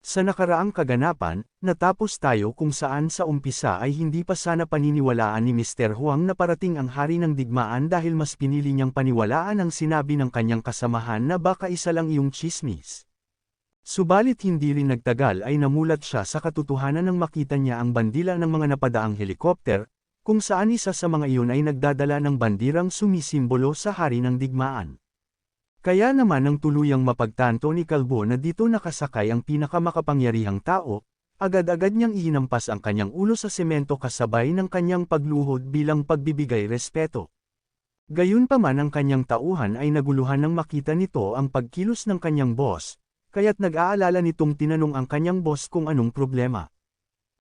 Sa nakaraang kaganapan, natapos tayo kung saan sa umpisa ay hindi pa sana paniniwalaan ni Mr. Huang na parating ang hari ng digmaan dahil mas pinili niyang paniwalaan ang sinabi ng kanyang kasamahan na baka isa lang iyong chismis. Subalit hindi rin nagtagal ay namulat siya sa katotohanan nang makita niya ang bandila ng mga napadaang helikopter, kung saan isa sa mga iyon ay nagdadala ng bandirang sumisimbolo sa hari ng digmaan. Kaya naman ang tuluyang mapagtanto ni Kalbo na dito nakasakay ang pinakamakapangyarihang tao, agad-agad niyang ihinampas ang kanyang ulo sa semento kasabay ng kanyang pagluhod bilang pagbibigay respeto. Gayunpaman ang kanyang tauhan ay naguluhan nang makita nito ang pagkilos ng kanyang boss, kaya't nag-aalala nitong tinanong ang kanyang boss kung anong problema.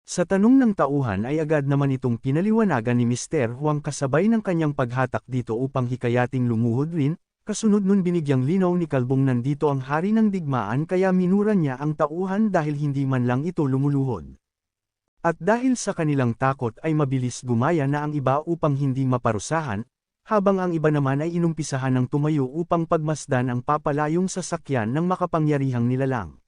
Sa tanong ng tauhan ay agad naman itong pinaliwanagan ni Mr. Huang kasabay ng kanyang paghatak dito upang hikayating lumuhod rin, Kasunod nun binigyang linaw ni Kalbong nandito ang hari ng digmaan kaya minura niya ang tauhan dahil hindi man lang ito lumuluhod. At dahil sa kanilang takot ay mabilis gumaya na ang iba upang hindi maparusahan, habang ang iba naman ay inumpisahan ng tumayo upang pagmasdan ang papalayong sasakyan ng makapangyarihang nilalang.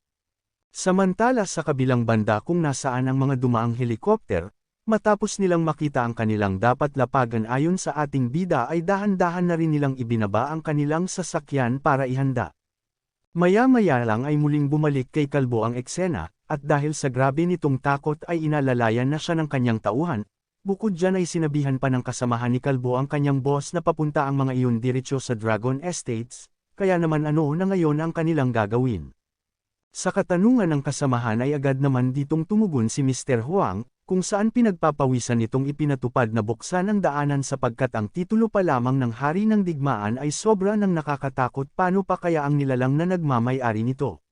Samantala sa kabilang banda kung nasaan ang mga dumaang helikopter, Matapos nilang makita ang kanilang dapat lapagan ayon sa ating bida ay dahan-dahan na rin nilang ibinaba ang kanilang sasakyan para ihanda. Maya-maya lang ay muling bumalik kay Kalbo ang eksena, at dahil sa grabe nitong takot ay inalalayan na siya ng kanyang tauhan, bukod dyan ay sinabihan pa ng kasamahan ni Kalbo ang kanyang boss na papunta ang mga iyon diretsyo sa Dragon Estates, kaya naman ano na ngayon ang kanilang gagawin. Sa katanungan ng kasamahan ay agad naman ditong tumugon si Mr. Huang, kung saan pinagpapawisan nitong ipinatupad na buksan ang daanan sapagkat ang titulo pa lamang ng hari ng digmaan ay sobra ng nakakatakot paano pa kaya ang nilalang na nagmamay-ari nito.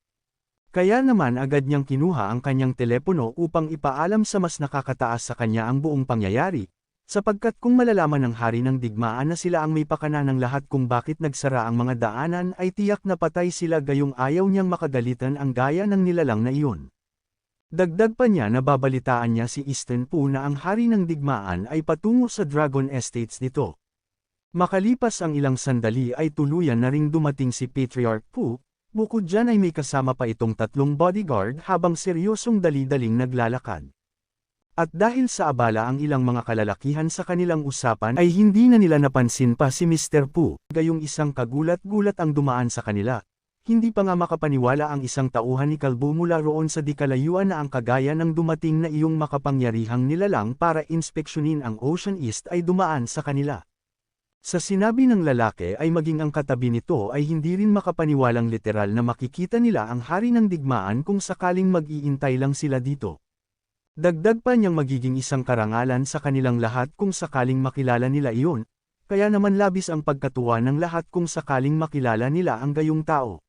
Kaya naman agad niyang kinuha ang kanyang telepono upang ipaalam sa mas nakakataas sa kanya ang buong pangyayari, sapagkat kung malalaman ng hari ng digmaan na sila ang may pakana ng lahat kung bakit nagsara ang mga daanan ay tiyak na patay sila gayong ayaw niyang makagalitan ang gaya ng nilalang na iyon. Dagdag pa niya na babalitaan niya si Easton Po na ang hari ng digmaan ay patungo sa Dragon Estates nito. Makalipas ang ilang sandali ay tuluyan na ring dumating si Patriarch Po, bukod dyan ay may kasama pa itong tatlong bodyguard habang seryosong dali-daling naglalakad. At dahil sa abala ang ilang mga kalalakihan sa kanilang usapan ay hindi na nila napansin pa si Mr. Pu, gayong isang kagulat-gulat ang dumaan sa kanila, hindi pa nga makapaniwala ang isang tauhan ni Kalbo mula roon sa dikalayuan na ang kagaya ng dumating na iyong makapangyarihang nilalang para inspeksyonin ang Ocean East ay dumaan sa kanila. Sa sinabi ng lalaki ay maging ang katabi nito ay hindi rin makapaniwalang literal na makikita nila ang hari ng digmaan kung sakaling mag-iintay lang sila dito. Dagdag pa niyang magiging isang karangalan sa kanilang lahat kung sakaling makilala nila iyon, kaya naman labis ang pagkatuwa ng lahat kung sakaling makilala nila ang gayong tao.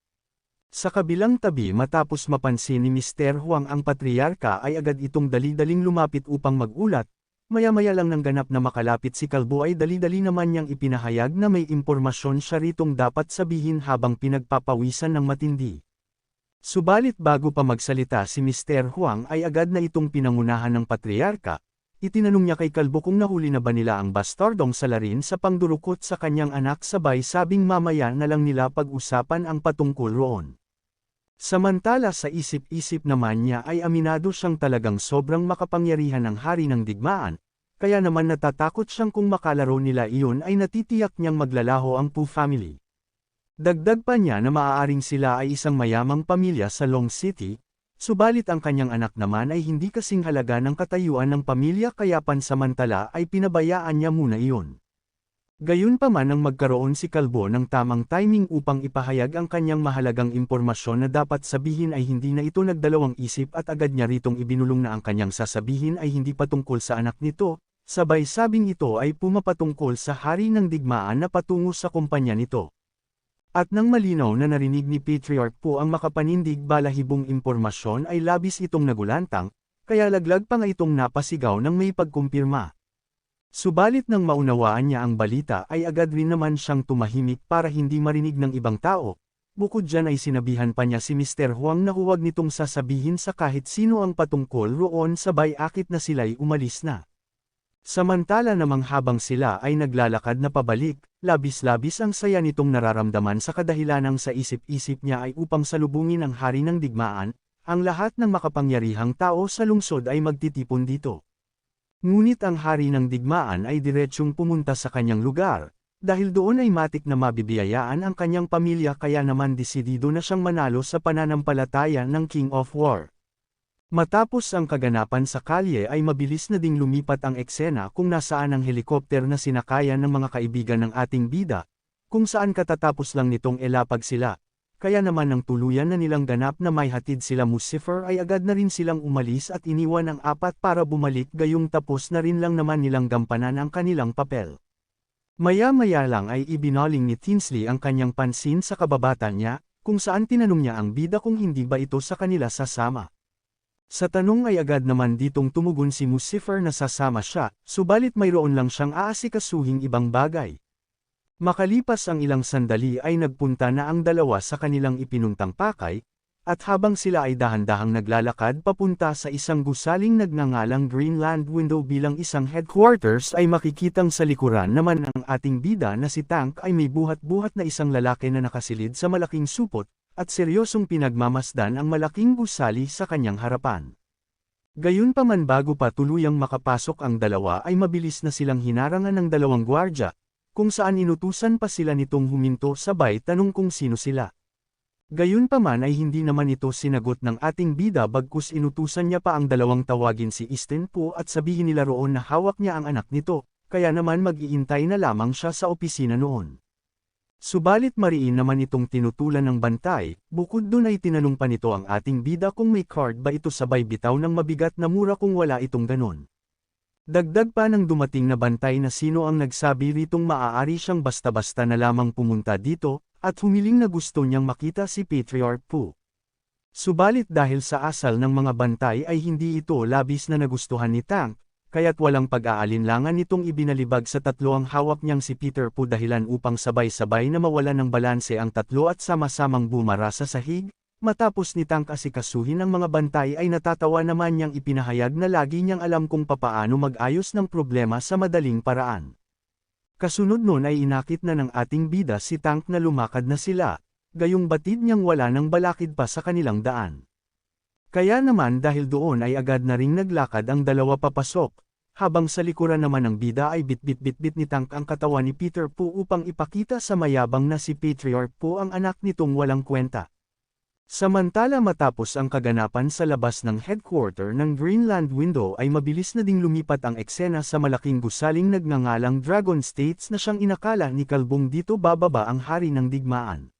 Sa kabilang tabi matapos mapansin ni Mr. Huang ang patriarka ay agad itong dali-daling lumapit upang magulat, maya-maya lang nang ganap na makalapit si Kalbo ay dali-dali naman niyang ipinahayag na may impormasyon siya ritong dapat sabihin habang pinagpapawisan ng matindi. Subalit bago pa magsalita si Mr. Huang ay agad na itong pinangunahan ng patriarka, itinanong niya kay Kalbo kung nahuli na ba nila ang bastardong salarin sa pangdurukot sa kanyang anak sabay sabing mamaya na lang nila pag-usapan ang patungkol roon. Samantala sa isip-isip naman niya ay aminado siyang talagang sobrang makapangyarihan ng hari ng digmaan, kaya naman natatakot siyang kung makalaro nila iyon ay natitiyak niyang maglalaho ang Pu family. Dagdag pa niya na maaaring sila ay isang mayamang pamilya sa Long City, subalit ang kanyang anak naman ay hindi kasing halaga ng katayuan ng pamilya kaya pansamantala ay pinabayaan niya muna iyon. Gayunpaman nang magkaroon si Kalbo ng tamang timing upang ipahayag ang kanyang mahalagang impormasyon na dapat sabihin ay hindi na ito nagdalawang isip at agad niya ritong ibinulong na ang kanyang sasabihin ay hindi patungkol sa anak nito, sabay sabing ito ay pumapatungkol sa hari ng digmaan na patungo sa kumpanya nito. At nang malinaw na narinig ni Patriarch po ang makapanindig balahibong impormasyon ay labis itong nagulantang, kaya laglag pa nga itong napasigaw ng may pagkumpirma. Subalit nang maunawaan niya ang balita ay agad rin naman siyang tumahimik para hindi marinig ng ibang tao. Bukod dyan ay sinabihan pa niya si Mr. Huang na huwag nitong sasabihin sa kahit sino ang patungkol roon sabay akit na sila'y umalis na. Samantala namang habang sila ay naglalakad na pabalik, labis-labis ang saya nitong nararamdaman sa kadahilanang sa isip-isip niya ay upang salubungin ang hari ng digmaan, ang lahat ng makapangyarihang tao sa lungsod ay magtitipon dito. Ngunit ang hari ng digmaan ay diretsyong pumunta sa kanyang lugar, dahil doon ay matik na mabibiyayaan ang kanyang pamilya kaya naman desidido na siyang manalo sa pananampalataya ng King of War. Matapos ang kaganapan sa kalye ay mabilis na ding lumipat ang eksena kung nasaan ang helikopter na sinakayan ng mga kaibigan ng ating bida, kung saan katatapos lang nitong elapag sila. Kaya naman ng tuluyan na nilang ganap na may hatid sila Lucifer ay agad na rin silang umalis at iniwan ang apat para bumalik gayong tapos na rin lang naman nilang gampanan ang kanilang papel. Maya-maya lang ay ibinaling ni Tinsley ang kanyang pansin sa kababatan niya, kung saan tinanong niya ang bida kung hindi ba ito sa kanila sasama. Sa tanong ay agad naman ditong tumugon si Lucifer na sasama siya, subalit mayroon lang siyang aasikasuhing ibang bagay. Makalipas ang ilang sandali ay nagpunta na ang dalawa sa kanilang ipinuntang pakay, at habang sila ay dahan-dahang naglalakad papunta sa isang gusaling nagngangalang Greenland Window bilang isang headquarters ay makikitang sa likuran naman ng ating bida na si Tank ay may buhat-buhat na isang lalaki na nakasilid sa malaking supot, at seryosong pinagmamasdan ang malaking gusali sa kanyang harapan. Gayunpaman bago pa tuluyang makapasok ang dalawa ay mabilis na silang hinarangan ng dalawang gwardya, kung saan inutusan pa sila nitong huminto sabay tanong kung sino sila. Gayunpaman ay hindi naman ito sinagot ng ating bida bagkus inutusan niya pa ang dalawang tawagin si Easton po at sabihin nila roon na hawak niya ang anak nito, kaya naman mag-iintay na lamang siya sa opisina noon. Subalit mariin naman itong tinutulan ng bantay, bukod doon ay tinanong pa nito ang ating bida kung may card ba ito sabay bitaw ng mabigat na mura kung wala itong ganon. Dagdag pa ng dumating na bantay na sino ang nagsabi ritong maaari siyang basta-basta na lamang pumunta dito, at humiling na gusto niyang makita si Patriarch Pu. Subalit dahil sa asal ng mga bantay ay hindi ito labis na nagustuhan ni Tank, kaya't walang pag-aalinlangan nitong ibinalibag sa tatlo ang hawak niyang si Peter Pu dahilan upang sabay-sabay na mawala ng balanse ang tatlo at sama-samang bumara sa sahig, Matapos ni Tank asikasuhin ang mga bantay ay natatawa naman niyang ipinahayag na lagi niyang alam kung papaano mag-ayos ng problema sa madaling paraan. Kasunod nun ay inakit na ng ating bida si Tank na lumakad na sila, gayong batid niyang wala ng balakid pa sa kanilang daan. Kaya naman dahil doon ay agad na ring naglakad ang dalawa papasok, habang sa likuran naman ng bida ay bit-bit-bit-bit ni Tank ang katawan ni Peter Po upang ipakita sa mayabang na si Patriarch Po ang anak nitong walang kwenta. Samantala matapos ang kaganapan sa labas ng headquarter ng Greenland Window ay mabilis na ding lumipat ang eksena sa malaking gusaling nagngangalang Dragon States na siyang inakala ni Kalbong dito bababa ang hari ng digmaan.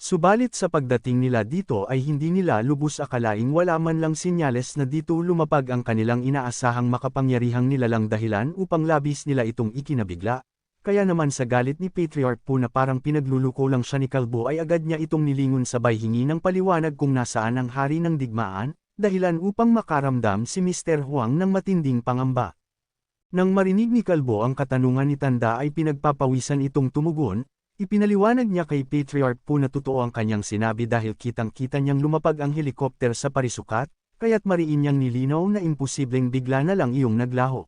Subalit sa pagdating nila dito ay hindi nila lubos akalaing wala man lang sinyales na dito lumapag ang kanilang inaasahang makapangyarihang nilalang dahilan upang labis nila itong ikinabigla, kaya naman sa galit ni Patriarch po na parang pinagluluko lang siya ni Kalbo ay agad niya itong nilingon sabay hingi ng paliwanag kung nasaan ang hari ng digmaan, dahilan upang makaramdam si Mr. Huang ng matinding pangamba. Nang marinig ni Kalbo ang katanungan ni Tanda ay pinagpapawisan itong tumugon, ipinaliwanag niya kay Patriarch po na totoo ang kanyang sinabi dahil kitang-kita niyang lumapag ang helikopter sa parisukat, kaya't mariin niyang nilinaw na imposibleng bigla na lang iyong naglaho.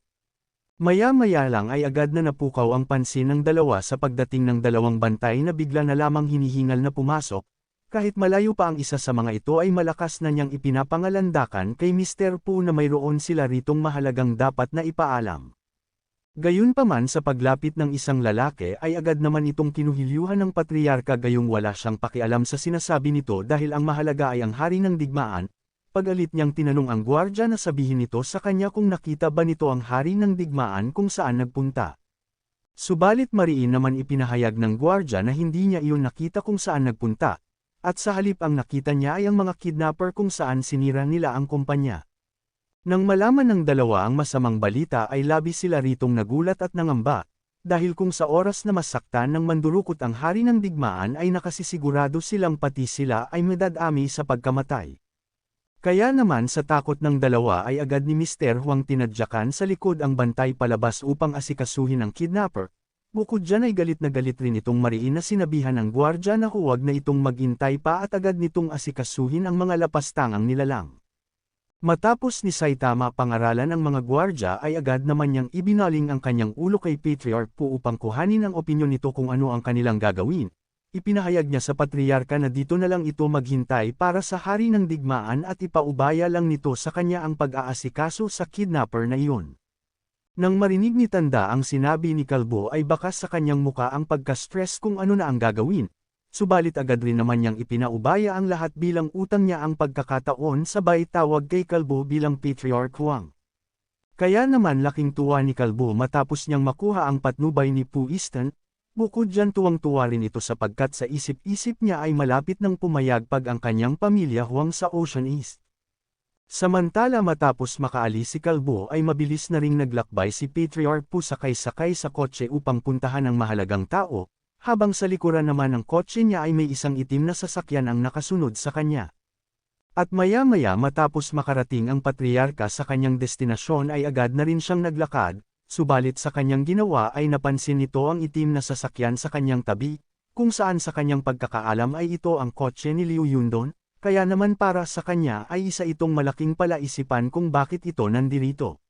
Maya-maya lang ay agad na napukaw ang pansin ng dalawa sa pagdating ng dalawang bantay na bigla na lamang hinihingal na pumasok, kahit malayo pa ang isa sa mga ito ay malakas na niyang ipinapangalandakan kay Mr. Pu na mayroon sila ritong mahalagang dapat na ipaalam. Gayunpaman sa paglapit ng isang lalaki ay agad naman itong kinuhilyuhan ng patriarka gayong wala siyang pakialam sa sinasabi nito dahil ang mahalaga ay ang hari ng digmaan, Pagalit niyang tinanong ang gwardya na sabihin nito sa kanya kung nakita ba nito ang hari ng digmaan kung saan nagpunta. Subalit mariin naman ipinahayag ng gwardya na hindi niya iyon nakita kung saan nagpunta, at sa halip ang nakita niya ay ang mga kidnapper kung saan sinira nila ang kumpanya. Nang malaman ng dalawa ang masamang balita ay labis sila ritong nagulat at nangamba, dahil kung sa oras na masaktan ng mandurukot ang hari ng digmaan ay nakasisigurado silang pati sila ay madadami sa pagkamatay. Kaya naman sa takot ng dalawa ay agad ni Mr. Huang tinadyakan sa likod ang bantay palabas upang asikasuhin ang kidnapper. Bukod dyan ay galit na galit rin itong mariin na sinabihan ng gwardya na huwag na itong maghintay pa at agad nitong asikasuhin ang mga lapastangang nilalang. Matapos ni Saitama pangaralan ang mga gwardya ay agad naman niyang ibinaling ang kanyang ulo kay Patriarch Po upang kuhanin ang opinyon nito kung ano ang kanilang gagawin, ipinahayag niya sa patriarka na dito na lang ito maghintay para sa hari ng digmaan at ipaubaya lang nito sa kanya ang pag-aasikaso sa kidnapper na iyon. Nang marinig ni Tanda ang sinabi ni Kalbo ay bakas sa kanyang muka ang pagka-stress kung ano na ang gagawin, subalit agad rin naman niyang ipinaubaya ang lahat bilang utang niya ang pagkakataon sabay tawag kay Kalbo bilang Patriarch Huang. Kaya naman laking tuwa ni Kalbo matapos niyang makuha ang patnubay ni Pu Easton, bukod dyan tuwang-tuwa rin ito sapagkat sa isip-isip niya ay malapit ng pumayag pag ang kanyang pamilya huwang sa Ocean East. Samantala matapos makaalis si Kalbo ay mabilis na ring naglakbay si Patriarch Pu sakay-sakay sa kotse upang puntahan ang mahalagang tao, habang sa likuran naman ng kotse niya ay may isang itim na sasakyan ang nakasunod sa kanya. At maya-maya matapos makarating ang patriarka sa kanyang destinasyon ay agad na rin siyang naglakad, subalit sa kanyang ginawa ay napansin nito ang itim na sasakyan sa kanyang tabi, kung saan sa kanyang pagkakaalam ay ito ang kotse ni Liu Yundon, kaya naman para sa kanya ay isa itong malaking palaisipan kung bakit ito nandirito.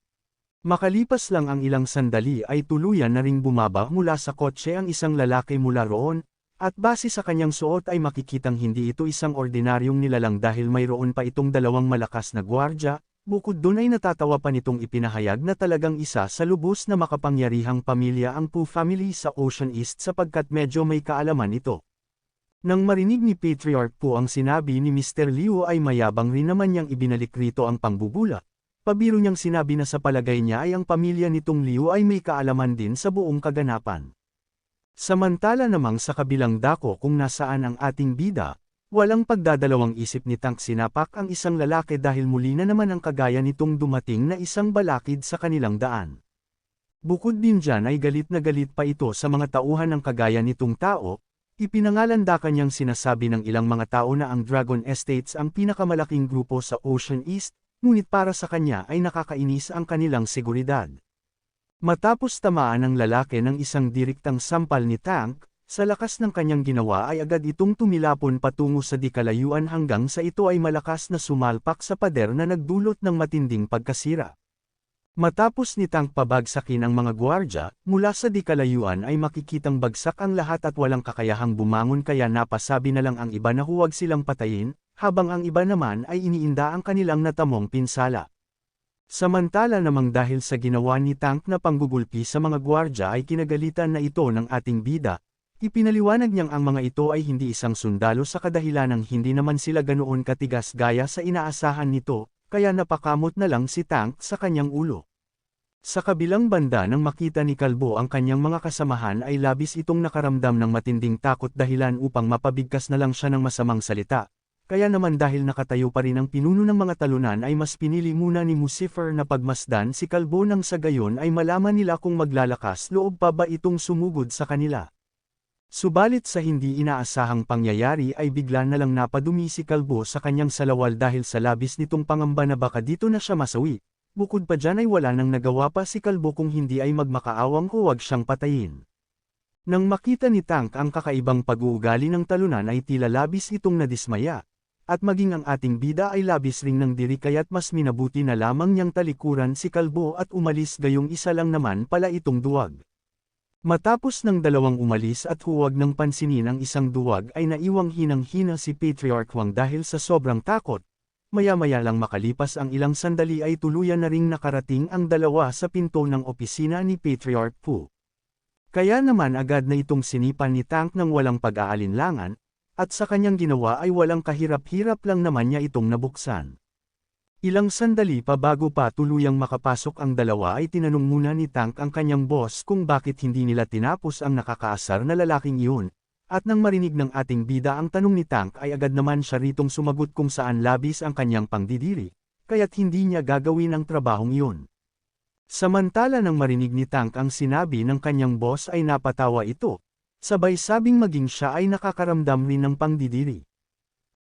Makalipas lang ang ilang sandali ay tuluyan na ring bumaba mula sa kotse ang isang lalaki mula roon, at base sa kanyang suot ay makikitang hindi ito isang ordinaryong nilalang dahil mayroon pa itong dalawang malakas na gwardya, bukod dun ay natatawa pa nitong ipinahayag na talagang isa sa lubos na makapangyarihang pamilya ang Pu family sa Ocean East sapagkat medyo may kaalaman ito. Nang marinig ni Patriarch Pu ang sinabi ni Mr. Liu ay mayabang rin naman niyang ibinalik rito ang pambubula. Pabiro niyang sinabi na sa palagay niya ay ang pamilya nitong Liu ay may kaalaman din sa buong kaganapan. Samantala namang sa kabilang dako kung nasaan ang ating bida, walang pagdadalawang isip ni Tank sinapak ang isang lalaki dahil muli na naman ang kagaya nitong dumating na isang balakid sa kanilang daan. Bukod din dyan ay galit na galit pa ito sa mga tauhan ng kagaya nitong tao, ipinangalanda kanyang sinasabi ng ilang mga tao na ang Dragon Estates ang pinakamalaking grupo sa Ocean East, ngunit para sa kanya ay nakakainis ang kanilang seguridad. Matapos tamaan ng lalaki ng isang direktang sampal ni Tank, sa lakas ng kanyang ginawa ay agad itong tumilapon patungo sa di kalayuan hanggang sa ito ay malakas na sumalpak sa pader na nagdulot ng matinding pagkasira. Matapos ni Tank pabagsakin ang mga gwardya, mula sa di kalayuan ay makikitang bagsak ang lahat at walang kakayahang bumangon kaya napasabi na lang ang iba na huwag silang patayin, habang ang iba naman ay iniinda ang kanilang natamong pinsala. Samantala namang dahil sa ginawa ni Tank na panggugulpi sa mga gwardya ay kinagalitan na ito ng ating bida, ipinaliwanag niyang ang mga ito ay hindi isang sundalo sa kadahilan ng hindi naman sila ganoon katigas gaya sa inaasahan nito, kaya napakamot na lang si Tank sa kanyang ulo. Sa kabilang banda nang makita ni Kalbo ang kanyang mga kasamahan ay labis itong nakaramdam ng matinding takot dahilan upang mapabigkas na lang siya ng masamang salita, kaya naman dahil nakatayo pa rin ang pinuno ng mga talunan ay mas pinili muna ni Lucifer na pagmasdan si Kalbo nang sa gayon ay malaman nila kung maglalakas loob pa ba itong sumugod sa kanila. Subalit sa hindi inaasahang pangyayari ay bigla na lang napadumi si Kalbo sa kanyang salawal dahil sa labis nitong pangamba na baka dito na siya masawi. Bukod pa dyan ay wala nang nagawa pa si Kalbo kung hindi ay magmakaawang huwag siyang patayin. Nang makita ni Tank ang kakaibang pag-uugali ng talunan ay tila labis itong nadismaya, at maging ang ating bida ay labis ring ng diri kaya't mas minabuti na lamang niyang talikuran si Kalbo at umalis gayong isa lang naman pala itong duwag. Matapos ng dalawang umalis at huwag ng pansinin ang isang duwag ay naiwang hinang-hina si Patriarch Wang dahil sa sobrang takot. Maya-maya lang makalipas ang ilang sandali ay tuluyan na ring nakarating ang dalawa sa pinto ng opisina ni Patriarch Pu. Kaya naman agad na itong sinipan ni Tank ng walang pag-aalinlangan, at sa kanyang ginawa ay walang kahirap-hirap lang naman niya itong nabuksan. Ilang sandali pa bago pa tuluyang makapasok ang dalawa ay tinanong muna ni Tank ang kanyang boss kung bakit hindi nila tinapos ang nakakaasar na lalaking iyon, at nang marinig ng ating bida ang tanong ni Tank ay agad naman siya ritong sumagot kung saan labis ang kanyang pangdidiri, kaya't hindi niya gagawin ang trabahong iyon. Samantala nang marinig ni Tank ang sinabi ng kanyang boss ay napatawa ito, Sabay sabing maging siya ay nakakaramdam rin ng pangdidiri.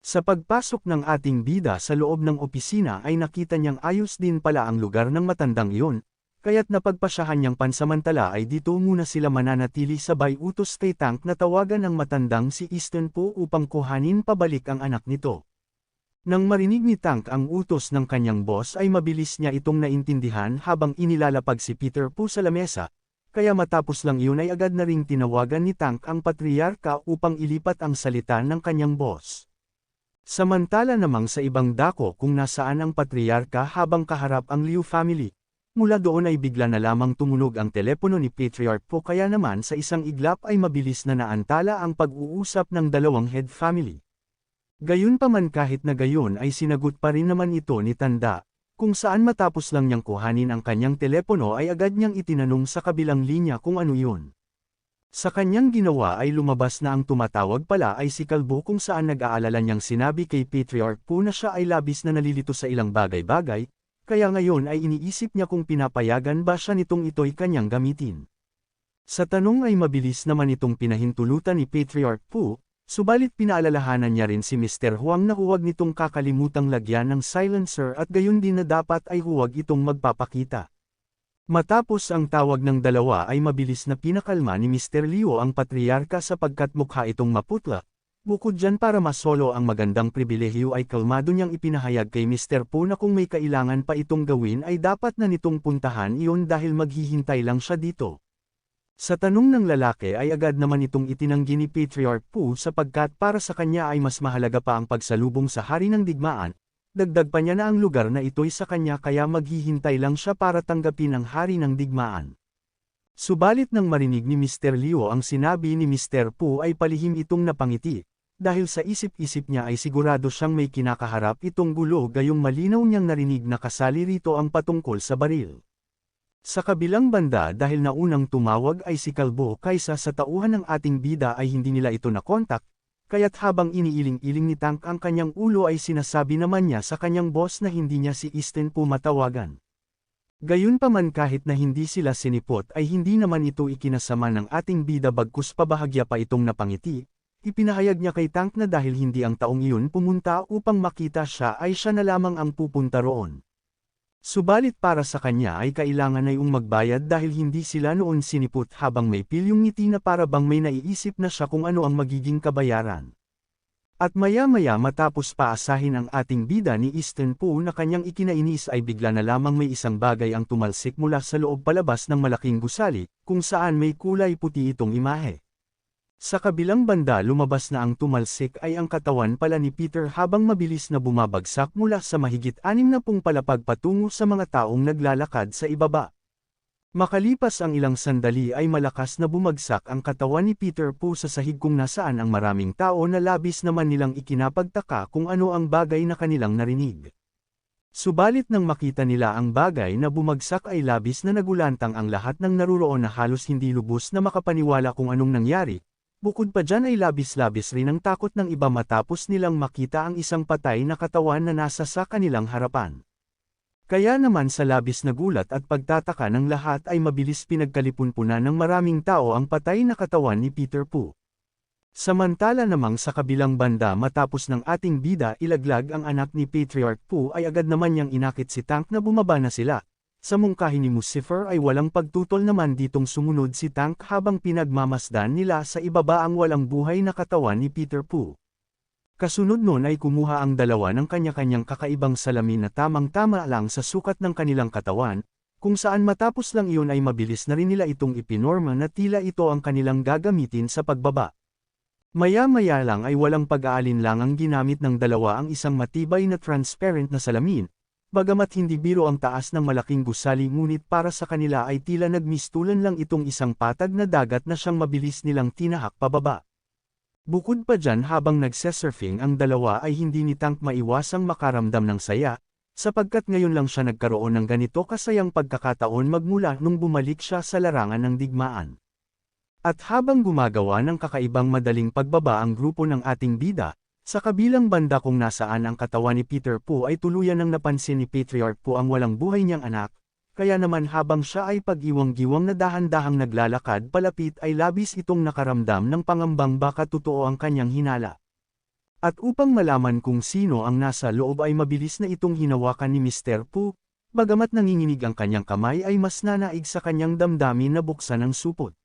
Sa pagpasok ng ating bida sa loob ng opisina ay nakita niyang ayos din pala ang lugar ng matandang iyon, kaya't napagpasyahan niyang pansamantala ay dito muna sila mananatili sabay utos kay Tank na tawagan ng matandang si Easton po upang kuhanin pabalik ang anak nito. Nang marinig ni Tank ang utos ng kanyang boss ay mabilis niya itong naintindihan habang inilalapag si Peter po sa lamesa, kaya matapos lang iyon ay agad na ring tinawagan ni Tank ang patriarka upang ilipat ang salita ng kanyang boss. Samantala namang sa ibang dako kung nasaan ang patriarka habang kaharap ang Liu family, mula doon ay bigla na lamang tumunog ang telepono ni Patriarch Po kaya naman sa isang iglap ay mabilis na naantala ang pag-uusap ng dalawang head family. Gayunpaman kahit na gayon ay sinagot pa rin naman ito ni Tanda, kung saan matapos lang niyang kuhanin ang kanyang telepono ay agad niyang itinanong sa kabilang linya kung ano yun. Sa kanyang ginawa ay lumabas na ang tumatawag pala ay si Kalbo kung saan nag-aalala niyang sinabi kay Patriarch po na siya ay labis na nalilito sa ilang bagay-bagay, kaya ngayon ay iniisip niya kung pinapayagan ba siya nitong ito'y kanyang gamitin. Sa tanong ay mabilis naman itong pinahintulutan ni Patriarch Po, Subalit pinaalalahanan niya rin si Mr. Huang na huwag nitong kakalimutang lagyan ng silencer at gayon din na dapat ay huwag itong magpapakita. Matapos ang tawag ng dalawa ay mabilis na pinakalma ni Mr. Liu ang patriarka sapagkat mukha itong maputla. Bukod dyan para masolo ang magandang pribilehyo ay kalmado niyang ipinahayag kay Mr. Po na kung may kailangan pa itong gawin ay dapat na nitong puntahan iyon dahil maghihintay lang siya dito. Sa tanong ng lalaki ay agad naman itong itinanggi ni Patriarch Pu sapagkat para sa kanya ay mas mahalaga pa ang pagsalubong sa hari ng digmaan, dagdag pa niya na ang lugar na ito'y sa kanya kaya maghihintay lang siya para tanggapin ang hari ng digmaan. Subalit nang marinig ni Mr. Liu ang sinabi ni Mr. Pu ay palihim itong napangiti, dahil sa isip-isip niya ay sigurado siyang may kinakaharap itong gulo gayong malinaw niyang narinig na kasali rito ang patungkol sa baril. Sa kabilang banda dahil naunang tumawag ay si Kalbo kaysa sa tauhan ng ating bida ay hindi nila ito nakontak, kaya't habang iniiling-iling ni Tank ang kanyang ulo ay sinasabi naman niya sa kanyang boss na hindi niya si Easton pumatawagan. Gayunpaman kahit na hindi sila sinipot ay hindi naman ito ikinasama ng ating bida bagkus pabahagya pa itong napangiti, ipinahayag niya kay Tank na dahil hindi ang taong iyon pumunta upang makita siya ay siya na lamang ang pupunta roon. Subalit para sa kanya ay kailangan ay magbayad dahil hindi sila noon sinipot habang may pilyong ngiti na para bang may naiisip na siya kung ano ang magiging kabayaran. At maya-maya matapos paasahin ang ating bida ni Eastern Po na kanyang ikinainis ay bigla na lamang may isang bagay ang tumalsik mula sa loob palabas ng malaking gusali, kung saan may kulay puti itong imahe. Sa kabilang banda lumabas na ang tumalsik ay ang katawan pala ni Peter habang mabilis na bumabagsak mula sa mahigit anim na pung palapag patungo sa mga taong naglalakad sa ibaba. Makalipas ang ilang sandali ay malakas na bumagsak ang katawan ni Peter po sa sahig kung nasaan ang maraming tao na labis naman nilang ikinapagtaka kung ano ang bagay na kanilang narinig. Subalit nang makita nila ang bagay na bumagsak ay labis na nagulantang ang lahat ng naruroon na halos hindi lubos na makapaniwala kung anong nangyari, Bukod pa dyan ay labis-labis rin ang takot ng iba matapos nilang makita ang isang patay na katawan na nasa sa kanilang harapan. Kaya naman sa labis na gulat at pagtataka ng lahat ay mabilis pinagkalipunpunan ng maraming tao ang patay na katawan ni Peter Pooh. Samantala namang sa kabilang banda matapos ng ating bida ilaglag ang anak ni Patriarch Pooh ay agad naman niyang inakit si Tank na bumaba na sila, sa mungkahi ni Lucifer ay walang pagtutol naman ditong sumunod si Tank habang pinagmamasdan nila sa ibaba ang walang buhay na katawan ni Peter Pooh. Kasunod nun ay kumuha ang dalawa ng kanya-kanyang kakaibang salamin na tamang-tama lang sa sukat ng kanilang katawan, kung saan matapos lang iyon ay mabilis na rin nila itong ipinorma na tila ito ang kanilang gagamitin sa pagbaba. Maya-maya lang ay walang pag-aalin lang ang ginamit ng dalawa ang isang matibay na transparent na salamin, Bagamat hindi biro ang taas ng malaking gusali ngunit para sa kanila ay tila nagmistulan lang itong isang patag na dagat na siyang mabilis nilang tinahak pababa. Bukod pa dyan habang nagsesurfing ang dalawa ay hindi ni Tank maiwasang makaramdam ng saya, sapagkat ngayon lang siya nagkaroon ng ganito kasayang pagkakataon magmula nung bumalik siya sa larangan ng digmaan. At habang gumagawa ng kakaibang madaling pagbaba ang grupo ng ating bida, sa kabilang banda kung nasaan ang katawan ni Peter Po ay tuluyan ng napansin ni Patriarch Po ang walang buhay niyang anak, kaya naman habang siya ay pag-iwang-giwang na dahan-dahang naglalakad palapit ay labis itong nakaramdam ng pangambang baka totoo ang kanyang hinala. At upang malaman kung sino ang nasa loob ay mabilis na itong hinawakan ni Mr. Po, bagamat nanginginig ang kanyang kamay ay mas nanaig sa kanyang damdamin na buksan ang supot.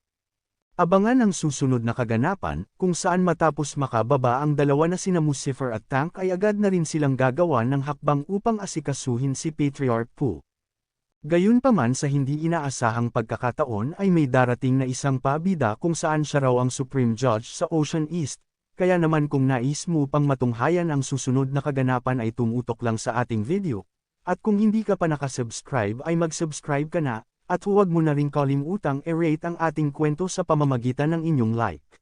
Abangan ang susunod na kaganapan, kung saan matapos makababa ang dalawa na sina Lucifer at Tank ay agad na rin silang gagawa ng hakbang upang asikasuhin si Patriarch Pooh. Gayunpaman sa hindi inaasahang pagkakataon ay may darating na isang pabida kung saan siya raw ang Supreme Judge sa Ocean East, kaya naman kung nais mo pang matunghayan ang susunod na kaganapan ay tumutok lang sa ating video. At kung hindi ka pa nakasubscribe ay mag-subscribe ka na, at huwag mo na rin kalimutang i-rate ang ating kwento sa pamamagitan ng inyong like.